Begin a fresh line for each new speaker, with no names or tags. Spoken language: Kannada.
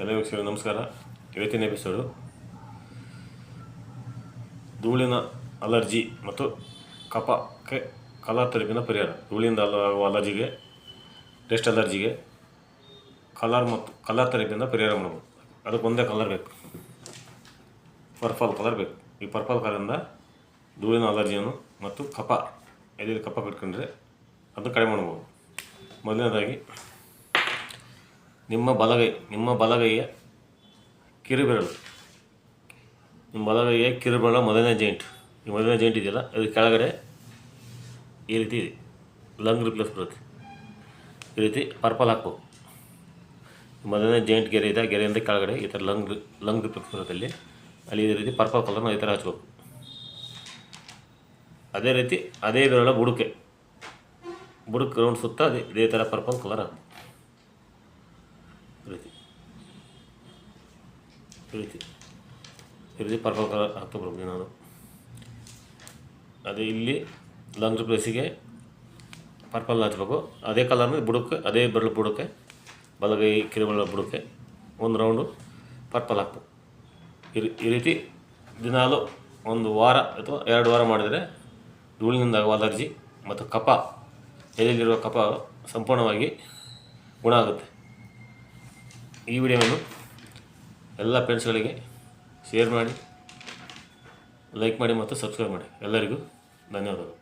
ಎಲ್ಲ ವೀಕ್ಷಕರು, ನಮಸ್ಕಾರ. ಇವತ್ತಿನ ಎಪಿಸೋಡು ಧೂಳಿನ ಅಲರ್ಜಿ ಮತ್ತು ಕಫಕ್ಕೆ ಕಲರ್ ತೆರಪಿನ ಪರಿಹಾರ ಧೂಳಿಂದ ಆಗುವ ಅಲರ್ಜಿಗೆ ಡಸ್ಟ್ ಅಲರ್ಜಿಗೆ ಕಲರ್ ಮತ್ತು ಕಲರ್ ತಲೆಪಿಂದ ಪರಿಹಾರ ಮಾಡ್ಬೋದು. ಅದಕ್ಕೆ ಒಂದೇ ಕಲರ್ ಬೇಕು. ಪರ್ಪಲ್ ಕಲರ್ ಬೇಕು. ಈ ಪರ್ಪಲ್ ಕಲರಿಂದ ಧೂಳಿನ ಅಲರ್ಜಿಯನ್ನು ಮತ್ತು ಕಫ ಎಲ್ಲಿ ಕಫ ಕಟ್ಕೊಂಡ್ರೆ ಅದು ಕಡಿಮೆ ಮಾಡ್ಬೋದು. ಮೊದಲನೇದಾಗಿ ನಿಮ್ಮ ಬಲಗೈ, ನಿಮ್ಮ ಬಲಗೈಯ ಕಿರುಬೆರಳು. ನಿಮ್ಮ ಬಲಗೈಯ ಕಿರುಬೆರಳ ಮೊದಲನೇ ಜಾಯಿಂಟ್ ಈ ಮೊದಲನೇ ಜಾಯಿಂಟ್ ಇದೆಯಲ್ಲ, ಅದು ಕೆಳಗಡೆ ಈ ರೀತಿ ಇದೆ. ಲಂಗ್ ರಿಪ್ಲೇಸ್ ಬರುತ್ತೆ. ಈ ರೀತಿ ಪರ್ಪಲ್ ಹಾಕ್ಬೇಕು. ಮೊದಲನೇ ಜಾಯಿಂಟ್ ಗೆರೆ ಇದೆ ಗೆರೆಯಿಂದ ಕೆಳಗಡೆ, ಈ ಥರ ಲಂಗ್ ಲಂಗ್ ರಿಪ್ಲೇಸ್ ಬರುತ್ತೆ ಅಲ್ಲಿ. ಅಲ್ಲಿ ಈ ರೀತಿ ಪರ್ಪಲ್ ಕಲರ್ನ ಈ ಥರ ಹಚ್ಬೇಕು. ಅದೇ ರೀತಿ, ಅದೇ ಬೆರಳ ಬುಡಕೆ. ಬುಡಕ್ಕೆ ರೌಂಡ್ ಸುತ್ತ ಅದೇ, ಇದೇ ಥರ ಪರ್ಪಲ್ ಕಲರ್ ಹಾಕ್ಬೇಕು. ಈ ರೀತಿ ಈ ರೀತಿ ಪರ್ಪಲ್ ಕಲರ್ ಬರ್ಬೋದು ನಾನು ಅದೇ ಇಲ್ಲಿ ಲಂಗ್ ಪ್ಲೇಸಿಗೆ ಪರ್ಪಲ್ ಹಚ್ಬೇಕು. ಅದೇ ಕಲರ್ನ ಬುಡಕ್ಕೆ, ಅದೇ ಬೆರಳು ಬುಡಕ್ಕೆ, ಬಲಗೈ ಕಿರುಬೆರಳ ಬುಡಕ್ಕೆ ಒಂದು ರೌಂಡು ಪರ್ಪಲ್ ಹಾಕ್ಬೇಕು. ಈ ರೀತಿ ದಿನಾಲು ಒಂದು ವಾರ ಅಥವಾ ಎರಡು ವಾರ ಮಾಡಿದರೆ ಧೂಳಿನಿಂದ ಆಗುವ ಅಲರ್ಜಿ ಮತ್ತು ಕಫ ಎದೆಯಲ್ಲಿರುವ ಕಫ ಸಂಪೂರ್ಣವಾಗಿ ಗುಣ ಆಗುತ್ತೆ. ಈ ವಿಡಿಯೋವನ್ನು ಎಲ್ಲ ಫ್ರೆಂಡ್ಸ್ಗಳಿಗೆ ಶೇರ್ ಮಾಡಿ ಲೈಕ್ ಮಾಡಿ ಮತ್ತು ಸಬ್ಸ್ಕ್ರೈಬ್ ಮಾಡಿ. ಎಲ್ಲರಿಗೂ ಧನ್ಯವಾದಗಳು.